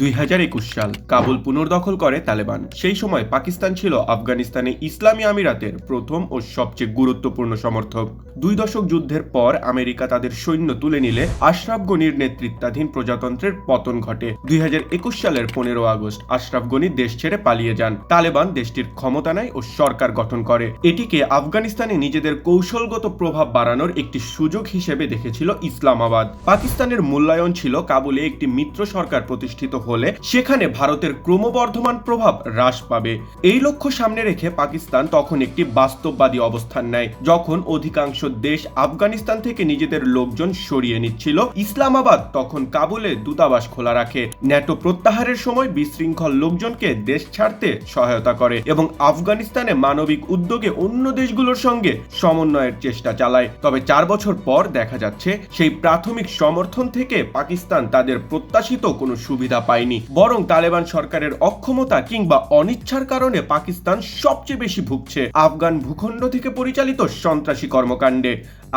দুই হাজার একুশ সাল কাবুল পুনর্দখল করে তালেবান। সেই সময় পাকিস্তান ছিল আফগানিস্তানে ইসলামী আমিরাতের প্রথম ও সবচেয়ে গুরুত্বপূর্ণ সমর্থক। দুই দশক যুদ্ধের পর আমেরিকা তাদের সৈন্য তুলে নিলে আশরাফ গনির নেতৃত্বাধীন প্রজাতন্ত্রের পতন ঘটে। দুই হাজার একুশ সালের পনেরো আগস্ট আশরাফ গনি দেশ ছেড়ে পালিয়ে যান। তালেবান দেশটির ক্ষমতা নেয় ও সরকার গঠন করে। এটিকে আফগানিস্তানে নিজেদের কৌশলগত প্রভাব বাড়ানোর একটি সুযোগ হিসেবে দেখেছিল ইসলামাবাদ। পাকিস্তানের মূল্যায়ন ছিল কাবুলে একটি মিত্র সরকার প্রতিষ্ঠিত হলে সেখানে ভারতের ক্রমবর্ধমান প্রভাব হ্রাস পাবে। এই লক্ষ্য সামনে রেখে পাকিস্তান তখন একটি বাস্তববাদী অবস্থান নেয়, যখন অধিকাংশ দেশ আফগানিস্তান থেকে নিজেদের লোকজন সরিয়ে নিচ্ছিল। ইসলামাবাদ তখন কাবুলে দূতাবাস খোলা রাখে। ন্যাটো প্রত্যাহারের সময় বিশৃঙ্খল লোকজনকে দেশ ছাড়তে সহায়তা করে এবং আফগানিস্তানে মানবিক উদ্যোগে অন্য দেশগুলোর সঙ্গে সমন্বয়ের চেষ্টা চালায়। তবে চার বছর পর দেখা যাচ্ছে, সেই প্রাথমিক সমর্থন থেকে পাকিস্তান তাদের প্রত্যাশিত কোনো সুবিধা পায়নি। বরং তালেবান সরকারের অক্ষমতা কিংবা অনিচ্ছার কারণে পাকিস্তান সবচেয়ে বেশি ভুগছে আফগান ভূখণ্ড থেকে পরিচালিত সন্ত্রাসী কর্মকাণ্ডে।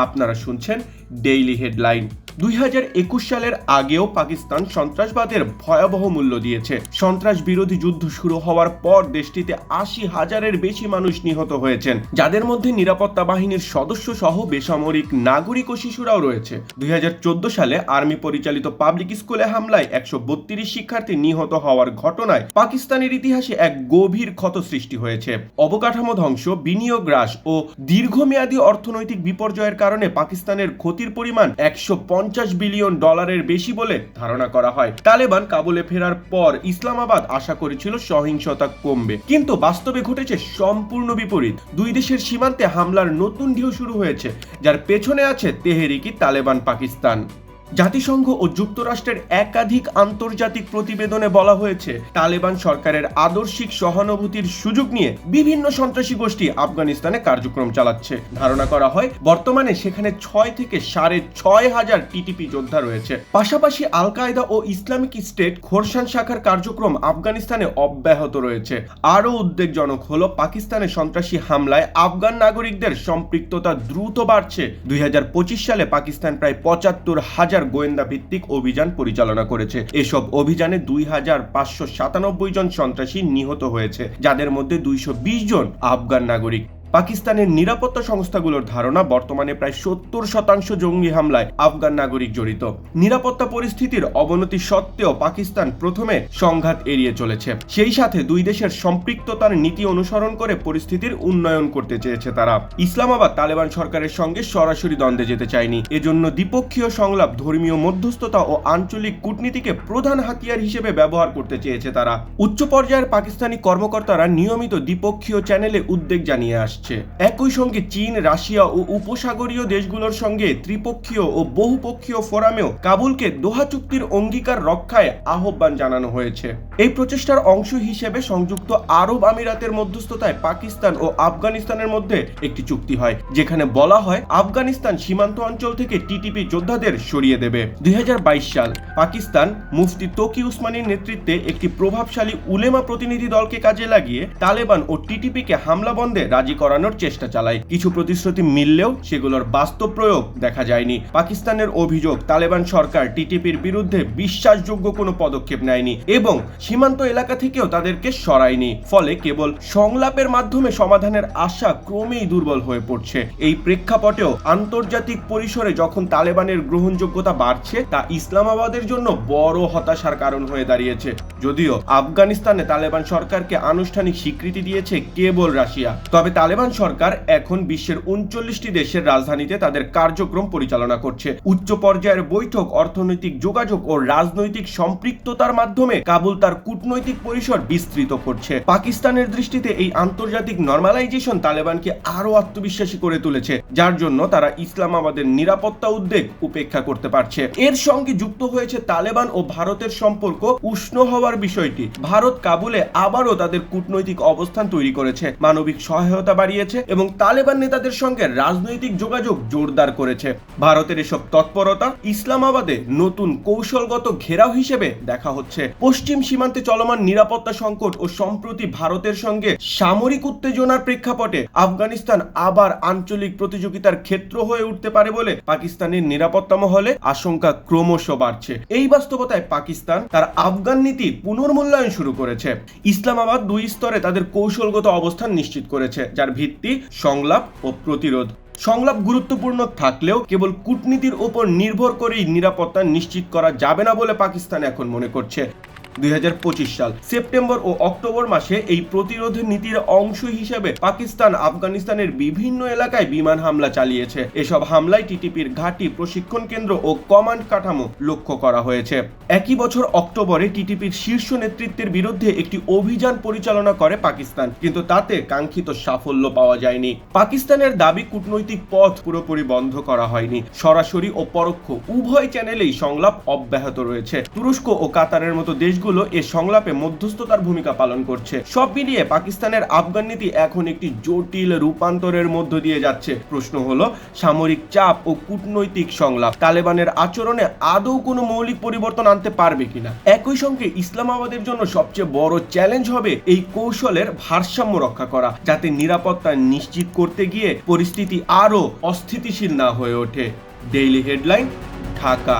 আপনারা শুনছেন ডেইলি হেডলাইন দুই হাজার একুশ সালের আগেও পাকিস্তান সন্ত্রাসবাদের ভয়াবহ মূল্য দিয়েছে। সন্ত্রাস বিরোধী যুদ্ধ শুরু হওয়ার পর দেশটিতে আশি হাজারের বেশি মানুষ নিহত হয়েছেন। যাদের মধ্যে নিরাপত্তা বাহিনীর সদস্য সহ বেসামরিক নাগরিক ও শিশুরাও রয়েছে। দুই সালে আর্মি পরিচালিত পাবলিক স্কুলে হামলায় একশো বত্রিশ শিক্ষার্থী নিহত হওয়ার ঘটনায় পাকিস্তানের ইতিহাসে এক গভীর ক্ষত সৃষ্টি হয়েছে। অবকাঠামো ধ্বংস, বিনিয়োগ হ্রাস ও দীর্ঘমেয়াদী অর্থনৈতিক বিপর্যয়ের কারণে পাকিস্তানের ক্ষতির পরিমাণ একশো পঞ্চাশ বিলিয়ন ডলারের বেশি বলে ধারণা করা হয়। তালেবান কাবুলে ফেরার পর ইসলামাবাদ আশা করেছিল সহিংসতা কমবে। কিন্তু বাস্তবে ঘটেছে সম্পূর্ণ বিপরীত। দুই দেশের সীমান্তে হামলার নতুন ঢেউ শুরু হয়েছে, যার পেছনে আছে তেহেরিকি, তালেবান, পাকিস্তান। জাতিসংঘ ও যুক্তরাষ্ট্রের একাধিক আন্তর্জাতিক প্রতিবেদনে বলা হয়েছে, তালেবান সরকারের আদর্শিক সহানুভূতির সুযোগ নিয়ে বিভিন্ন সন্ত্রাসী গোষ্ঠী আফগানিস্তানে কার্যক্রম চালাচ্ছে। ধারণা করা হয়, বর্তমানে সেখানে ছয় থেকে সাড়ে ছয় হাজার টিটিপি যোদ্ধা রয়েছে। পাশাপাশি আল কায়দা ও ইসলামিক স্টেট খোরসান শাখার কার্যক্রম আফগানিস্তানে অব্যাহত রয়েছে। আরও উদ্বেগজনক হলো পাকিস্তানের সন্ত্রাসী হামলায় আফগান নাগরিকদের সম্পৃক্ততা দ্রুত বাড়ছে। দুই হাজার পঁচিশ সালে পাকিস্তান প্রায় পঁচাত্তর হাজার গোয়েন্দা ভিত্তিক অভিযান পরিচালনা করেছে। এসব অভিযানে দুই হাজার পাঁচশো সাতানব্বই জন সন্ত্রাসী নিহত হয়েছে, যাদের মধ্যে দুইশো বিশ জন আফগান নাগরিক। পাকিস্তানের নিরাপত্তা সংস্থাগুলোর ধারণা বর্তমানে প্রায় সত্তর শতাংশ জঙ্গি হামলায় আফগান নাগরিক জড়িত। নিরাপত্তা পরিস্থিতির অবনতি সত্ত্বেও পাকিস্তান প্রথমে সংঘাত এড়িয়ে চলেছে। সেই সাথে দুই দেশের সম্পৃক্ততার নীতি অনুসরণ করে পরিস্থিতির উন্নয়ন করতে চেয়েছে তারা। ইসলামাবাদ তালেবান সরকারের সঙ্গে সরাসরি দ্বন্দ্বে যেতে চায়নি। এজন্য দ্বিপক্ষীয় সংলাপ ধর্মীয় মধ্যস্থতা ও আঞ্চলিক কূটনীতিকে প্রধান হাতিয়ার হিসেবে ব্যবহার করতে চেয়েছে তারা। উচ্চ পর্যায়ের পাকিস্তানি কর্মকর্তারা নিয়মিত দ্বিপক্ষীয় চ্যানেলে উদ্বেগ জানিয়ে আসছে। আসছে। একই সঙ্গে চীন, রাশিয়া ও উপসাগরীয় দেশগুলোর সঙ্গে ত্রিপক্ষীয় ও বহুপক্ষীয় ফোরামেও কাবুলকে দোহা চুক্তির অঙ্গীকার রক্ষায় আহ্বান জানানো হয়েছে। এই প্রচেষ্টার অংশ হিসেবে সংযুক্ত আরব আমিরাতের মধ্যস্থতায় পাকিস্তান ও আফগানিস্তানের মধ্যে একটি চুক্তি হয়, যেখানে বলা হয় আফগানিস্তান সীমান্ত অঞ্চল থেকে টিটিপি যোদ্ধাদের সরিয়ে দেবে। দুই হাজার বাইশ সাল পাকিস্তান মুফতি তকি উসমানীর নেতৃত্বে একটি প্রভাবশালী উলেমা প্রতিনিধি দলকে কাজে লাগিয়ে তালেবান ও টিটিপিকে হামলা বন্ধে রাজি করা করানোর চেষ্টা চালায়। কিছু প্রতিশ্রুতি মিললেও সেগুলোর বাস্তব প্রয়োগ দেখা যায়নি। পাকিস্তানের অভিযোগ, তালেবান সরকার টিটিপির বিরুদ্ধে বিশ্বাসযোগ্য কোনো পদক্ষেপ নেয়নি এবং সীমান্ত এলাকা থেকেও তাদেরকে সরায়নি। ফলে কেবল সংলাপের মাধ্যমে সমাধানের আশা ক্রমেই দুর্বল হয়ে পড়ছে। এই প্রেক্ষাপটেও আন্তর্জাতিক পরিসরে যখন তালেবানের গ্রহণযোগ্যতা বাড়ছে, তা ইসলামাবাদের জন্য বড় হতাশার কারণ হয়ে দাঁড়িয়েছে। যদিও আফগানিস্তানে তালেবান সরকারকে আনুষ্ঠানিক স্বীকৃতি দিয়েছে কেবল রাশিয়া। তবে তালেবান তালেবান সরকার এখন বিশ্বের উনচল্লিশটি দেশের রাজধানীতে তাদের কার্যক্রম পরিচালনা করছে। উচ্চ পর্যায়ের বৈঠক, অর্থনৈতিক যোগাযোগ ও রাজনৈতিক সম্পৃক্ততার মাধ্যমে কাবুল তার কূটনৈতিক পরিসর বিস্তৃত করছে। পাকিস্তানের দৃষ্টিতে এই আন্তর্জাতিক নর্মালাইজেশন তালেবানকে আরও আত্মবিশ্বাসী করে তুলেছে, যার জন্য তারা ইসলামাবাদের নিরাপত্তা উদ্বেগ উপেক্ষা করতে পারছে। এর সঙ্গে যুক্ত হয়েছে তালেবান ও ভারতের সম্পর্ক উষ্ণ হওয়ার বিষয়টি। ভারত কাবুলে আবারও তাদের কূটনৈতিক অবস্থান তৈরি করেছে। মানবিক সহায়তা বাড়িয়েছে এবং তালেবান নেতাদের সঙ্গে রাজনৈতিক যোগাযোগ জোরদার করেছে। ভারতের এসব তৎপরতা ইসলামাবাদে নতুন কৌশলগত ঘেরাও হিসেবে দেখা হচ্ছে। পশ্চিম সীমান্তে চলমান নিরাপত্তা সংকট ও সম্প্রতি ভারতের সঙ্গে সামরিক উত্তেজনার প্রেক্ষাপটে আফগানিস্তান আবার আঞ্চলিক প্রতিযোগিতার ক্ষেত্র হয়ে উঠতে পারে বলে পাকিস্তানের নিরাপত্তা মহলে আশঙ্কা ক্রমশ বাড়ছে। এই বাস্তবতায় পাকিস্তান তার আফগান নীতি পুনর্মূল্যায়ন শুরু করেছে। ইসলামাবাদ দুই স্তরে তাদের কৌশলগত অবস্থান নিশ্চিত করেছে, যার ভিত্তি সংলাপ ও প্রতিরোধ। সংলাপ গুরুত্বপূর্ণ থাকলেও কেবল কূটনীতির ওপর নির্ভর করেই নিরাপত্তা নিশ্চিত করা যাবে না বলে পাকিস্তান এখন মনে করছে। দুই হাজার পঁচিশ সাল। সেপ্টেম্বর ও অক্টোবর মাসে এই প্রতিরোধ নীতির অংশ হিসেবে পাকিস্তান আফগানিস্তানের বিভিন্ন এলাকায় বিমান হামলা চালিয়েছে। এসব হামলায় টিটিপির ঘাঁটি, প্রশিক্ষণ কেন্দ্র ও কমান্ড কাঠামো লক্ষ্য করা হয়েছে। একই বছর অক্টোবরে টিটিপির শীর্ষ নেতৃত্বের বিরুদ্ধে একটি অভিযান পরিচালনা করে পাকিস্তান, কিন্তু তাতে কাঙ্ক্ষিত সাফল্য পাওয়া যায়নি। পাকিস্তানের দাবি, কূটনৈতিক পথ পুরোপুরি বন্ধ করা হয়নি। সরাসরি ও পরোক্ষ উভয় চ্যানেলেই সংলাপ অব্যাহত রয়েছে। তুরস্ক ও কাতারের মতো দেশগুলো এ সংলাপে মধ্যস্থতার ভূমিকা পালন করছে। সব মিলিয়ে পাকিস্তানের আফগান নীতি এখন একটি জটিল রূপান্তরের মধ্য দিয়ে যাচ্ছে। প্রশ্ন হলো, সামরিক চাপ ও কূটনৈতিক সংলাপ তালেবানের আচরণে আদৌ কোনো মৌলিক পরিবর্তন আনতে পারবে কিনা? একই সঙ্গে ইসলামাবাদের জন্য সবচেয়ে বড় চ্যালেঞ্জ হবে এই কৌশলের ভারসাম্য রক্ষা করা, যাতে নিরাপত্তা নিশ্চিত করতে গিয়ে পরিস্থিতি আরও অস্থিতিশীল না হয়ে ওঠে। Daily headline Dhaka.